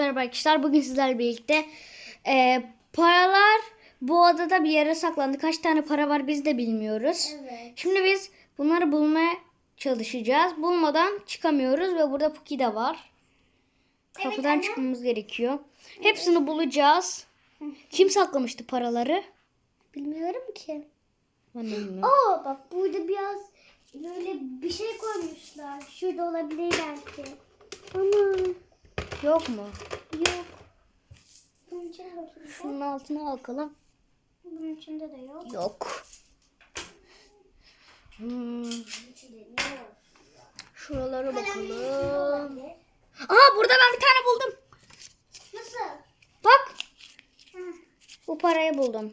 Merhaba arkadaşlar. Bugün sizlerle birlikte e, paralar bu odada bir yere saklandı. Kaç tane para var biz de bilmiyoruz. Evet. Şimdi biz bunları bulmaya çalışacağız. Bulmadan çıkamıyoruz ve burada Puki de var. Kapıdan anne. çıkmamız gerekiyor. Hepsini bulacağız. Kim saklamıştı paraları? Bilmiyorum ki. Ben bilmiyorum. Aa bak burada biraz böyle bir şey koymuşlar. Şurada olabilir belki. Ama Yok mu? yok. Bunun içinde bakayım. Şunun altına bakalım. Bunun içinde de yok. Yok. Hmm, şuralara bakalım. Aha burada ben bir tane buldum. Nasıl? Bak Hı. bu parayı buldum.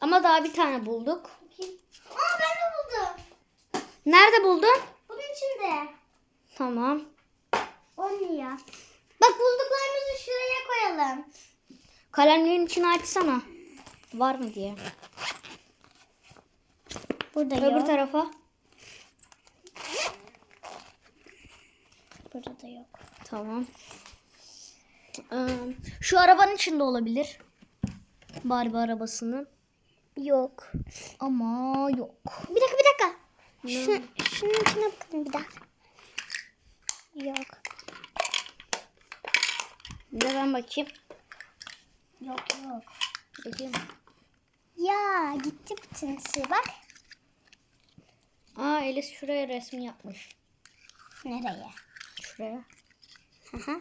Ama daha bir tane bulduk. Bakayım. Aa ben de buldum. Nerede buldun? Bunun içinde. Tamam. 10 lira. Koyalım. Kalemlerin içini açsana. Var mı diye. Burada Öbür tarafa. Burada da yok. Tamam. Ee, şu arabanın içinde olabilir. Barbie arabasının. Yok. Ama yok. Bir dakika bir dakika. Şu, şunun içine bakalım bir dakika. Yok. De ben bakayım. Yok yok. Bakayım. Ya gitti bütünsi bak. Aa Elis şuraya resmi yapmış. Nereye? Şuraya. Aha.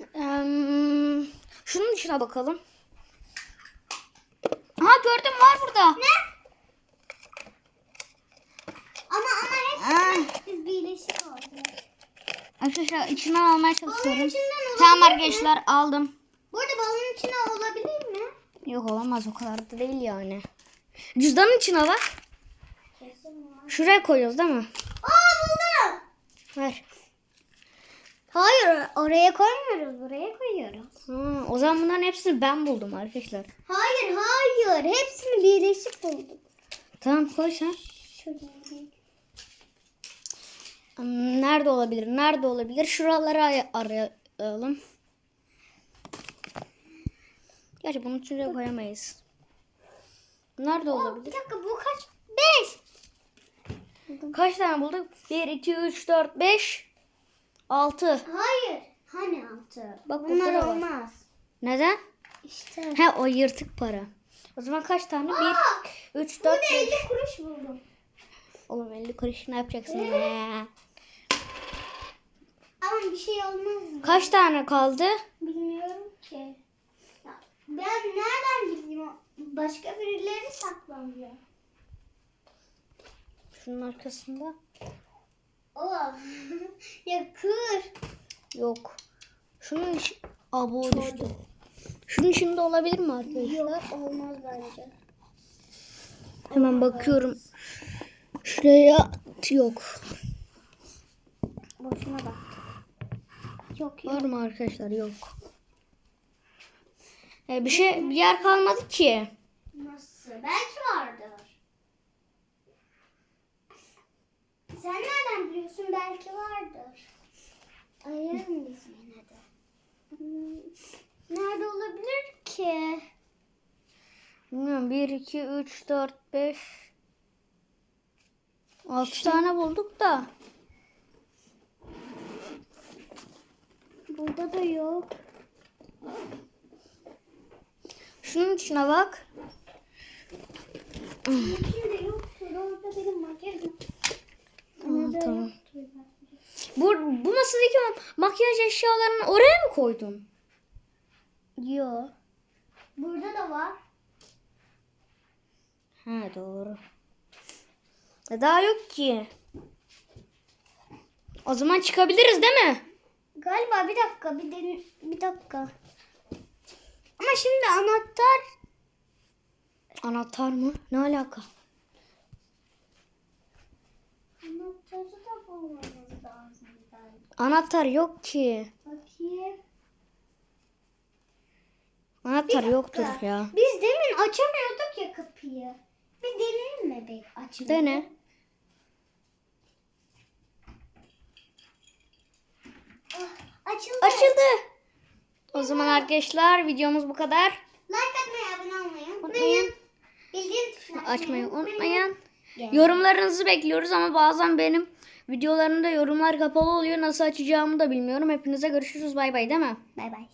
Ee, şunun içine bakalım. Aha gördüm var burada. Ne? Ama ama Aa, hep biz birleşik oldu. Arkadaşlar içinden almaya çalışıyorum. Tamam mi? arkadaşlar aldım. Bu arada balonun içine olabilir mi? Yok olamaz o kadar da değil yani. Cüzdanın içine bak. Şuraya koyuyoruz değil mi? Aa buldum. Ver. Hayır oraya koymuyoruz buraya koyuyoruz. Ha, o zaman bunların hepsini ben buldum arkadaşlar. Hayır hayır hepsini birleşik bulduk. Tamam koy sen. Şuraya. Nerede olabilir? Nerede olabilir? Şuraları ay- arayalım. Gerçi bunu şuraya koyamayız. Nerede Aa, olabilir? bir dakika bu kaç? Beş. Kaç tane bulduk? 1, 2, 3, 4, 5, 6. Hayır. Hani altı? Bak, Bunlar var. olmaz. Neden? İşte. He o yırtık para. O zaman kaç tane? 1, 3, 4, Burada 5. 50 kuruş buldum. Oğlum 50 kuruş ne yapacaksın? Ama bir şey olmaz. mı? Kaç tane kaldı? Bilmiyorum ki. Ben nereden bileyim? Başka birileri saklanıyor. Şunun arkasında. Oh. ya kır. Yok. Şunun iç... Abo düştü. Şunun içinde olabilir mi arkadaşlar? Yok olmaz bence. Hemen bakıyorum. Şuraya yok. Boşuna bak. Yok yok. Var mı arkadaşlar? Yok. Ee, bir şey bir yer kalmadı ki. Nasıl? Belki vardır. Sen nereden biliyorsun? Belki vardır. Ayırın biz yine de. Hmm, Nerede olabilir ki? Bilmiyorum. 1, 2, 3, 4, 5 6 tane bulduk da. Burada da yok. Şunun içine bak. Şimdi yok. Orada benim makyajım. Tamam, Orada tamam. yoktur. Bu, bu masadaki makyaj eşyalarını oraya mı koydun? Yok. Burada da var. Ha doğru. E, Daha yok ki. O zaman çıkabiliriz değil mi? Galiba bir dakika bir den bir dakika. Ama şimdi anahtar Anahtar mı? Ne alaka? anahtarı da bulmamız lazım. Anahtar yok ki. Bakayım. Anahtar Bir yoktur ya. Biz demin açamıyorduk ya kapıyı. Bir deneyelim mi bir açmayı? Dene. Ah, Açıldı. Açıldı. O zaman arkadaşlar videomuz bu kadar. Like atmayı, abone olmayı unutmayın. Bildirim tuşuna Açmayı unutmayın. Gel. Yorumlarınızı bekliyoruz ama bazen benim videolarımda yorumlar kapalı oluyor. Nasıl açacağımı da bilmiyorum. Hepinize görüşürüz. Bay bay değil mi? Bay bay.